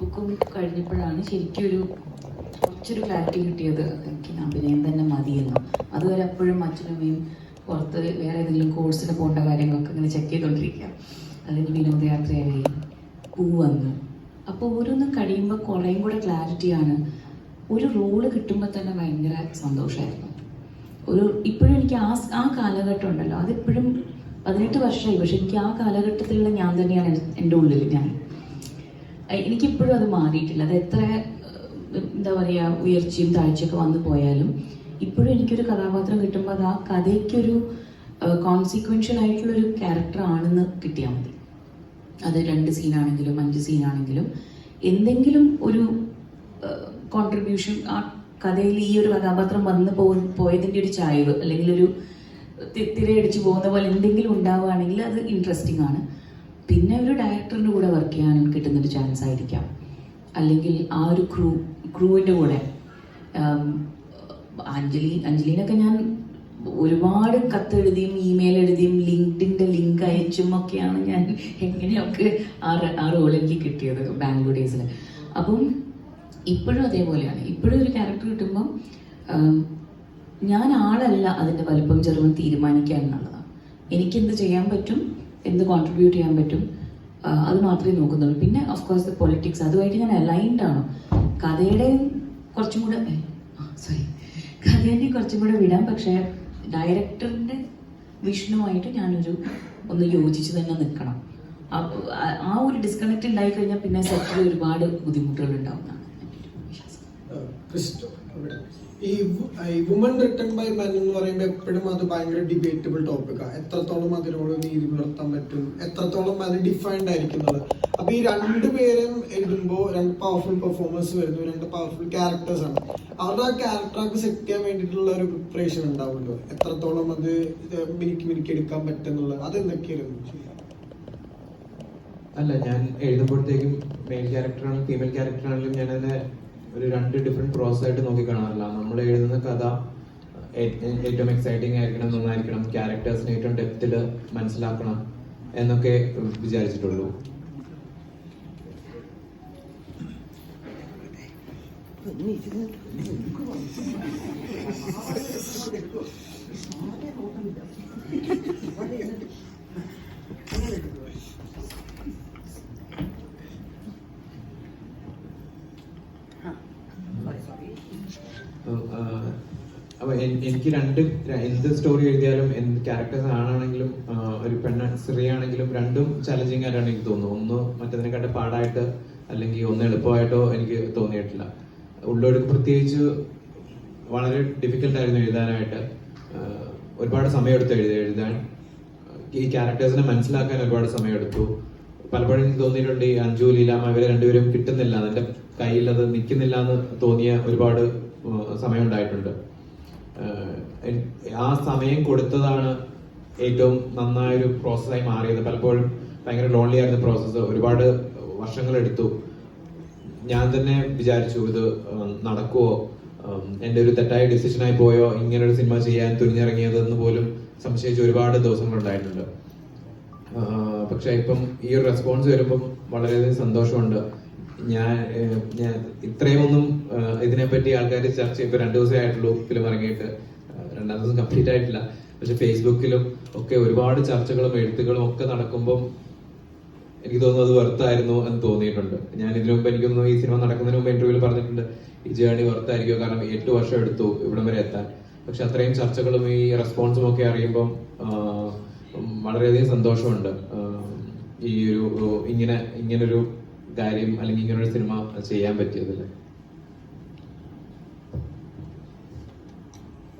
ബുക്കും കഴിഞ്ഞപ്പോഴാണ് ശരിക്കും ഒരു കുറച്ചൊരു ക്ലാരിറ്റി കിട്ടിയത്. എനിക്ക് അഭിനയം തന്നെ മതിയെന്ന്. അതുവരെ എപ്പോഴും അച്ഛനമ്മയും പുറത്ത് വേറെ ഏതെങ്കിലും കോഴ്സിന് പോകേണ്ട കാര്യങ്ങളൊക്കെ ഇങ്ങനെ ചെക്ക് ചെയ്തുകൊണ്ടിരിക്കുക അല്ലെങ്കിൽ വിനോദയാത്രയായി പൂ വന്നു അപ്പോൾ ഓരോന്ന് കഴിയുമ്പോൾ കുറേയും കൂടെ ക്ലാരിറ്റിയാണ് ഒരു റോൾ കിട്ടുമ്പോൾ തന്നെ ഭയങ്കര സന്തോഷമായിരുന്നു. ഒരു ഇപ്പോഴും എനിക്ക് ആ ആ കാലഘട്ടം ഉണ്ടല്ലോ. അതിപ്പോഴും പതിനെട്ട് വർഷമായി. പക്ഷെ എനിക്ക് ആ കാലഘട്ടത്തിലുള്ള ഞാൻ തന്നെയാണ് എൻ- എന്റെ ഉള്ളിൽ ഞാൻ. എനിക്കിപ്പോഴും അത് മാറിയിട്ടില്ല. അത് എത്ര എന്താ പറയുക ഉയർച്ചയും താഴ്ചയൊക്കെ വന്നു പോയാലും ഇപ്പോഴും എനിക്കൊരു കഥാപാത്രം കിട്ടുമ്പോൾ അത് ആ കഥയ്ക്കൊരു കോൺസിക്വൻഷ്യൽ ആയിട്ടുള്ളൊരു ക്യാരക്ടർ ആണെന്ന് കിട്ടിയാൽ മതി. അത് രണ്ട് സീനാണെങ്കിലും അഞ്ച് സീനാണെങ്കിലും എന്തെങ്കിലും ഒരു കോൺട്രിബ്യൂഷൻ ആ കഥയിൽ ഈ ഒരു കഥാപാത്രം വന്ന് പോ പോയതിന്റെ ഒരു ചായവ് അല്ലെങ്കിൽ ഒരു തിരയടിച്ച് പോകുന്ന പോലെ എന്തെങ്കിലും ഉണ്ടാവുകയാണെങ്കിൽ അത് ഇൻട്രസ്റ്റിംഗ് ആണ്. പിന്നെ ഒരു ഡയറക്ടറിന്റെ കൂടെ വർക്ക് ചെയ്യാനും കിട്ടുന്നൊരു ചാൻസ് ആയിരിക്കാം. അല്ലെങ്കിൽ ആ ഒരു ക്രൂ ക്രൂവിന്റെ കൂടെ. അഞ്ജലി അഞ്ജലിനൊക്കെ ഞാൻ ഒരുപാട് കത്തെഴുതിയും ഇമെയിൽ എഴുതിയും ലിങ്ക്ഡിന്റെ ലിങ്ക് അയച്ചും ഒക്കെയാണ് ഞാൻ എങ്ങനെയൊക്കെ ആ ആ റോൾ എനിക്ക് കിട്ടിയത് ബാംഗ്ലൂർ ഡേയ്സിൽ അപ്പം ഇപ്പോഴും അതേപോലെയാണ്. ഇപ്പോഴും ഒരു ക്യാരക്ടർ കിട്ടുമ്പം ഞാൻ ആളല്ല അതിന്റെ വലുപ്പം ചെറുപ്പം തീരുമാനിക്കുക എന്നുള്ളതാണ്. എനിക്കെന്ത് ചെയ്യാൻ പറ്റും? എന്ത് കോൺട്രിബ്യൂട്ട് ചെയ്യാൻ പറ്റും അത് മാത്രമേ നോക്കുന്നുള്ളൂ. പിന്നെ ഓഫ് കോഴ്സ് പൊളിറ്റിക്സ് അതുമായിട്ട് ഞാൻ അലൈൻഡ് ആണ്. കഥയുടെയും കുറച്ചും കൂടെ സോറി കഥേന്റെയും കുറച്ചും കൂടെ വിടാം. പക്ഷേ ഡയറക്ടറിന്റെ വിഷനുമായിട്ട് ഞാനൊരു ഒന്ന് യോജിച്ച് തന്നെ നിൽക്കണം. ആ- ഒരു ഡിസ്കണക്ട് ഉണ്ടായി കഴിഞ്ഞാൽ പിന്നെ സെറ്റിൽ ഒരുപാട് ബുദ്ധിമുട്ടുകൾ ഉണ്ടാവുന്നതാണ് ക്രിസ്റ്റോ. ഈ വുമൺ റിട്ടൺ ബൈ മെൻ എന്ന് പറയുമ്പോൾ എപ്പോഴും അത് ഭയങ്കര ഡിബേറ്റബിൾ ടോപ്പിക്കാണ് എത്രത്തോളം അതിനോട് നീതി പുലർത്താൻ പറ്റും? എത്രത്തോളം അത് ഡിഫൈൻഡ് ആയിരിക്കുന്നത് അപ്പൊ ഈ രണ്ടുപേരും എഴുതുമ്പോൾ രണ്ട് പവർഫുൾ പെർഫോമൻസ് വരുന്നു രണ്ട് പവർഫുൾ ക്യാരക്ടേഴ്സ് ആണ്. അവരുടെ ആ ക്യാരക്ടർക്ക് സെറ്റ് ചെയ്യാൻ വേണ്ടിയിട്ടുള്ള ഒരു പ്രിപ്പറേഷൻ ഉണ്ടാവുമല്ലോ. എത്രത്തോളം അത് മിനുക്കി മിനുക്കി എടുക്കാൻ പറ്റുന്നുള്ളത് അതെന്തൊക്കെയായിരുന്നു? അല്ല ഞാൻ എഴുതുമ്പോഴത്തേക്കും മെയിൻ ക്യാരക്ടറാണെങ്കിലും ഫീമെയിൽ ക്യാരക്ടറാണെങ്കിലും ഞാൻ അതിനെ ഒരു രണ്ട് ഡിഫറെന്റ് പ്രോസസ് ആയിട്ട് നോക്കി കാണാറില്ല. നമ്മൾ എഴുതുന്ന കഥ ഏറ്റവും എക്സൈറ്റിംഗ് ആയിരിക്കണം നന്നായിരിക്കണം ക്യാരക്ടേഴ്സിനെ ഏറ്റവും ഡെപ്തിൽ മനസ്സിലാക്കണം എന്നൊക്കെ വിചാരിച്ചിട്ടുള്ളൂ. ഉം, എനിക്ക് രണ്ട് എന്ത് സ്റ്റോറി എഴുതിയാലും എന്ത് ക്യാരക്ടേഴ്സ് ആണാണെങ്കിലും ഒരു പെണ്ണ സ്ത്രീ ആണെങ്കിലും രണ്ടും ചലഞ്ചിങ് ആയിട്ടാണ് എനിക്ക് തോന്നുന്നത്. ഒന്ന് മറ്റതിനെക്കാട്ട് പാടായിട്ട് അല്ലെങ്കിൽ ഒന്ന് എളുപ്പമായിട്ടോ എനിക്ക് തോന്നിയിട്ടില്ല. ഉള്ളവർക്ക് പ്രത്യേകിച്ച് വളരെ ഡിഫിക്കൽട്ട് ആയിരുന്നു എഴുതാനായിട്ട്. ഒരുപാട് സമയമെടുത്തു എഴുതി എഴുതാൻ. ഈ ക്യാരക്ടേഴ്സിനെ മനസ്സിലാക്കാൻ ഒരുപാട് സമയമെടുത്തു. പലപ്പോഴും എനിക്ക് തോന്നിയിട്ടുണ്ട് ഈ അഞ്ജു ലീലാമ ഇവരെ രണ്ടുപേരും കിട്ടുന്നില്ല. എന്റെ കയ്യിൽ അത് നിൽക്കുന്നില്ല എന്ന് തോന്നിയ ഒരുപാട് സമയം ഉണ്ടായിട്ടുണ്ട് ആ സമയം കൊടുത്തതാണ് ഏറ്റവും നന്നായൊരു പ്രോസസ്സായി മാറിയത്. പലപ്പോഴും ഭയങ്കര ലോൺലി ആയിരുന്ന പ്രോസസ്സ് ഒരുപാട് വർഷങ്ങൾ എടുത്തു. ഞാൻ തന്നെ വിചാരിച്ചു ഇത് നടക്കുവോ? എന്റെ ഒരു തെറ്റായ ഡിസിഷനായി പോയോ? ഇങ്ങനെ ഒരു സിനിമ ചെയ്യാൻ തുനിഞ്ഞിറങ്ങിയത് എന്ന് പോലും സംശയിച്ച് ഒരുപാട് ആഹ് പക്ഷെ ഇപ്പം ഈ ഒരു റെസ്പോൺസ് വരുമ്പം വളരെയധികം സന്തോഷമുണ്ട്. ഞാൻ ഞാൻ ഇത്രയും ഒന്നും ആഹ് ഇതിനെപ്പറ്റി ആൾക്കാർ ചർച്ച ഇപ്പൊ രണ്ടു ദിവസമേ ആയിട്ടുള്ളൂ ഫിലിം ഇറങ്ങിയിട്ട്. രണ്ടാം ദിവസം കംപ്ലീറ്റ് ആയിട്ടില്ല. പക്ഷെ ഫേസ്ബുക്കിലും ഒക്കെ ഒരുപാട് ചർച്ചകളും എഴുത്തുകളും ഒക്കെ നടക്കുമ്പം എനിക്ക് തോന്നുന്നു അത് വെറുത്തായിരുന്നു എന്ന് തോന്നിയിട്ടുണ്ട്. ഞാൻ ഇതിനു മുമ്പ് എനിക്കൊന്നും ഈ സിനിമ നടക്കുന്നതിന് മുമ്പ് ഇന്റർവ്യൂവിൽ പറഞ്ഞിട്ടുണ്ട് ഈ ജേണി വെറുത്തായിരിക്കും കാരണം എട്ട് വർഷം എടുത്തു ഇവിടം വരെ എത്താൻ. പക്ഷെ അത്രയും ചർച്ചകളും ഈ റെസ്പോൺസും ഒക്കെ അറിയുമ്പം വളരെയധികം സന്തോഷമുണ്ട്. ഈ ഒരു ഇങ്ങനെ ഇങ്ങനൊരു കാര്യം അല്ലെങ്കിൽ ഇങ്ങനൊരു സിനിമ ചെയ്യാൻ പറ്റിയതിൽ